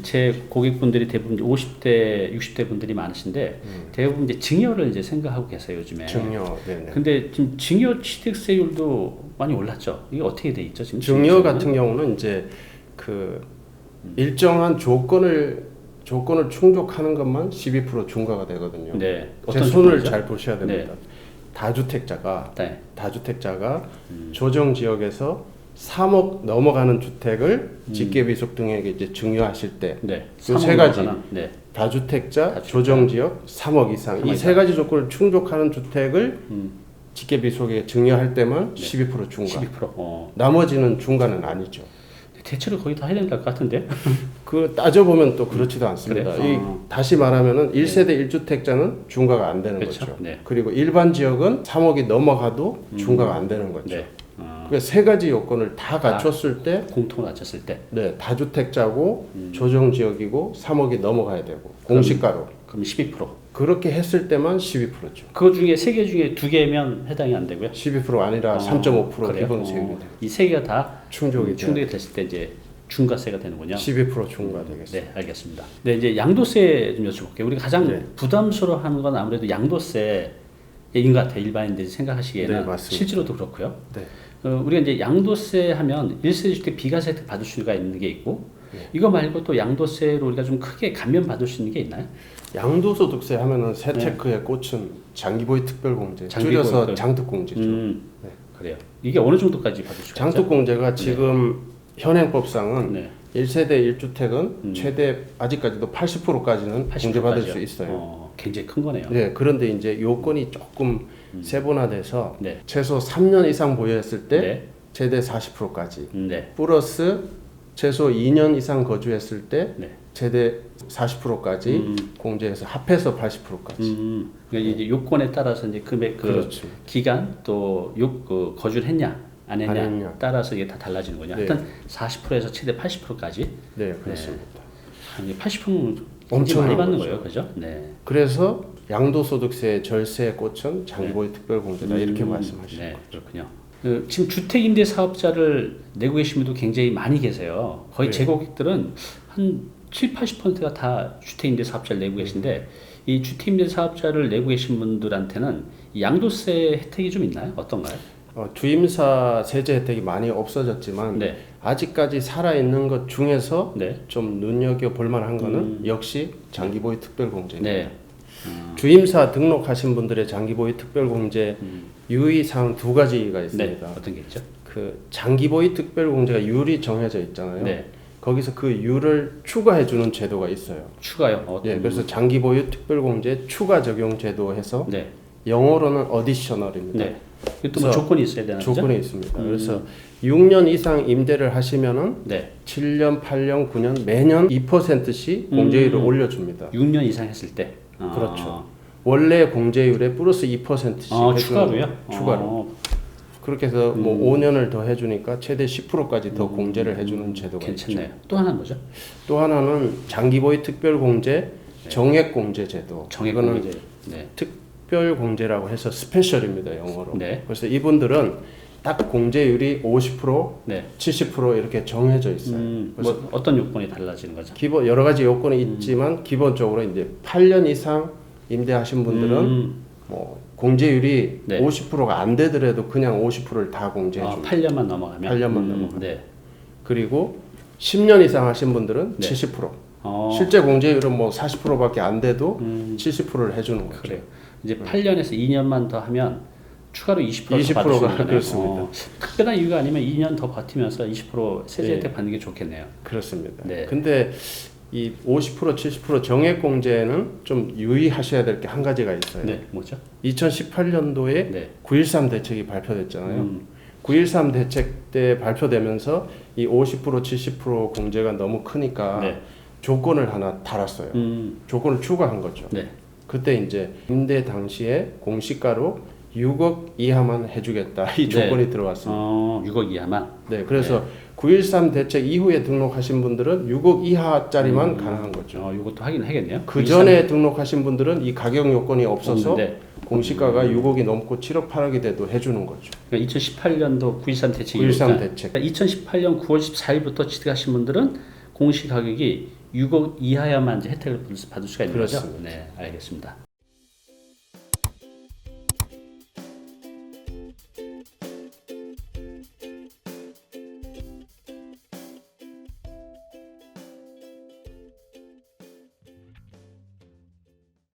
제 고객분들이 대부분 이제 50대, 60대 분들이 많으신데 대부분 이제 증여를 이제 생각하고 계세요 요즘에. 음. 증여, 네네. 근데 지금 증여 취득세율도 많이 올랐죠. 이게 어떻게 돼 있죠 지금? 증여 같은 경우는 이제 그 일정한 조건을 조건을 충족하는 것만 12% 중과가 되거든요. 네. 제 어떤 손을 조건이죠? 잘 보셔야 됩니다. 다주택자가 네. 다주택자가 음. 조정 지역에서 3억 넘어가는 주택을 음. 직계비속 등에게 이제 증여하실 때 네. 그세 삼억 가지. 넘어가나? 네. 다주택자, 다주택자. 조정 지역 3억 이상 삼억 이세 가지 조건을 충족하는 주택을 음. 직계비속에 증여할 때만 네. 12% 중과. 12%. 어. 나머지는 중과는 아니죠. 대체로 거의 다 해야 될 것 같은데. 그 따져보면 또 그렇지도 않습니다. 그래? 이 어. 다시 말하면은 1세대 1주택자는 중과가 안 되는 그렇죠. 거죠. 네. 그리고 일반 지역은 3억이 넘어가도 음. 중과가 안 되는 거죠. 네. 어. 그러니까 세 가지 요건을 다 갖췄을 때 공통 맞췄을 때. 네, 다주택자고 음. 조정 지역이고 3억이 넘어가야 되고 공시가로 그럼 12%. 그렇게 했을 때만 12%죠. 그 중에 세 개 중에 두 개면 해당이 안 되고요. 12% 아니라 어, 3.5% 그래요? 기본 어, 세율이 돼요. 이세 개가 다 충족이. 충족이 됐을 때 이제 중과세가 되는군요. 12% 중과 되겠습니다. 네, 알겠습니다. 네, 이제 양도세 좀 여쭤볼게요. 우리가 가장 네. 부담스러워하는 건 아무래도 양도세 인 것 같아요. 일반인들이 생각하시기에는 네, 맞습니다. 실제로도 그렇고요. 네. 어, 우리가 이제 양도세 하면 1세대 주택 비과세 혜택 받을 수가 있는 게 있고 네. 이거 말고 또 양도세로 우리가 좀 크게 감면 받을 수 있는 게 있나요? 양도소득세 하면은 세테크의 꽃은 장기보유 특별공제, 네. 장기보유 줄여서 특별- 장특공제죠. 음, 네. 그래요. 이게 어느 정도까지 받을 있죠? 장특공제가 지금 현행법상은 네. 1세대 1주택은 음. 최대 아직까지도 80%까지는 80% 공제받을? 수 있어요. 어, 굉장히 큰 거네요. 네, 그런데 이제 요건이 조금 세분화돼서 네. 최소 3년 이상 보유했을 때 네. 최대 40%까지 네. 플러스 최소 2년 이상 거주했을 때 네. 최대 40%까지 음. 공제해서 합해서 80%까지. 음, 그러니까 이제 요건에 따라서 이제 금액 그 그렇죠. 기간 또 요 그 거주를 했냐 안 했냐, 안 했냐. 따라서 이게 다 달라지는군요. 네. 하여튼 40%에서 최대 80%까지 네, 그렇습니다. 한 80%는 엄청 많이 받는 거죠. 거예요, 그죠? 네. 그래서 양도소득세 절세의 꽃은 장기보유 특별공제다 이렇게 음, 말씀하시죠. 네, 그렇군요. 그 지금 주택 임대 사업자를 내고 계신 분도 굉장히 많이 계세요. 거의 네. 제 고객들은 한 7, 80%가 다 주택 임대 사업자를 내고 계신데 이 주택 임대 사업자를 내고 계신 분들한테는 이 양도세 혜택이 좀 있나요? 어떤가요? 어, 주임사 세제 혜택이 많이 없어졌지만 네. 아직까지 살아 있는 것 중에서 네. 좀 눈여겨 볼 만한 거는 음. 역시 장기보유 특별공제입니다. 네. 주임사 등록하신 분들의 장기보유 특별공제 음. 유의 사항 두 가지가 네. 있습니다. 어떤 게 있죠? 그 장기보유 특별공제가 율이 정해져 있잖아요. 네. 거기서 그 율을 추가해 주는 제도가 있어요. 추가요. 어, 예, 그래서 장기보유 특별공제 추가 적용 제도 해서 네. 영어로는 어디셔널입니다. 네. 이것도 뭐 조건이 있어야 되는 거죠? 조건이 있습니다. 음. 그래서 6년 이상 임대를 하시면은 네. 7년, 8년, 9년 매년 2%씩 공제율을 음. 올려줍니다. 6년 이상 했을 때. 아. 그렇죠. 원래 공제율에 플러스 2%씩 아, 추가로요? 추가로. 어, 그렇게 해서 뭐 음. 5년을 더 해주니까 최대 10%까지 더 공제를 해주는 제도가 괜찮네요. 있죠. 또 하나는 뭐죠? 또 하나는 장기보유 특별공제 정액공제 제도. 정액 이거는 공제. 네. 특 별 공제라고 해서 스페셜입니다 영어로. 네. 그래서 이분들은 딱 공제율이 50%, 네. 70% 이렇게 정해져 있어요. 음, 그래서 뭐 어떤 요건이 달라지는 거죠? 기본 여러 가지 요건이 음. 있지만 기본적으로 이제 8년 이상 임대하신 분들은 음, 뭐 공제율이 네. 50%가 안 되더라도 그냥 50%를 다 공제해 아, 줍니다. 8년만 넘어가면 8년만 음, 넘어가면. 네. 그리고 10년 이상 하신 분들은 네. 70%. 어, 실제 공제율은 뭐 40%밖에 안 돼도 음, 70%를 해주는 거죠. 그래요. 이제 8년에서 2년만 더 하면 추가로 20%가 20%가 받을 수 거네요. 그렇습니다. 어, 특별한 이유가 아니면 2년 더 버티면서 20% 세제 네. 혜택 받는 게 좋겠네요. 그렇습니다. 네. 근데 이 50% 70% 정액 공제는 좀 유의하셔야 될 게 한 가지가 있어요. 네, 뭐죠? 2018년도에 네. 9.13 대책이 발표됐잖아요. 음, 9.13 대책 때 발표되면서 이 50% 70% 공제가 너무 크니까 네. 조건을 하나 달았어요. 음, 조건을 추가한 거죠. 네. 그때 이제 임대 당시에 공시가로 6억 이하만 해주겠다 이 네. 조건이 들어왔습니다. 어, 6억 이하만. 네, 그래서 9.13 대책 이후에 등록하신 분들은 6억 이하짜리만 음. 가능한 거죠. 어, 이것도 확인하겠네요. 그 전에 등록하신 분들은 이 가격 요건이 없어서 없는데 공시가가 6억이 넘고 7억 8억이 돼도 해주는 거죠. 그러니까 2018년도 9.13 대책이 9.13 대책. 2018년 9월 14일부터 취득하신 분들은 공시 가격이 6억 이하야만 이제 혜택을 받을 수- 수가 있는 거죠. 그렇습니다. 네, 알겠습니다.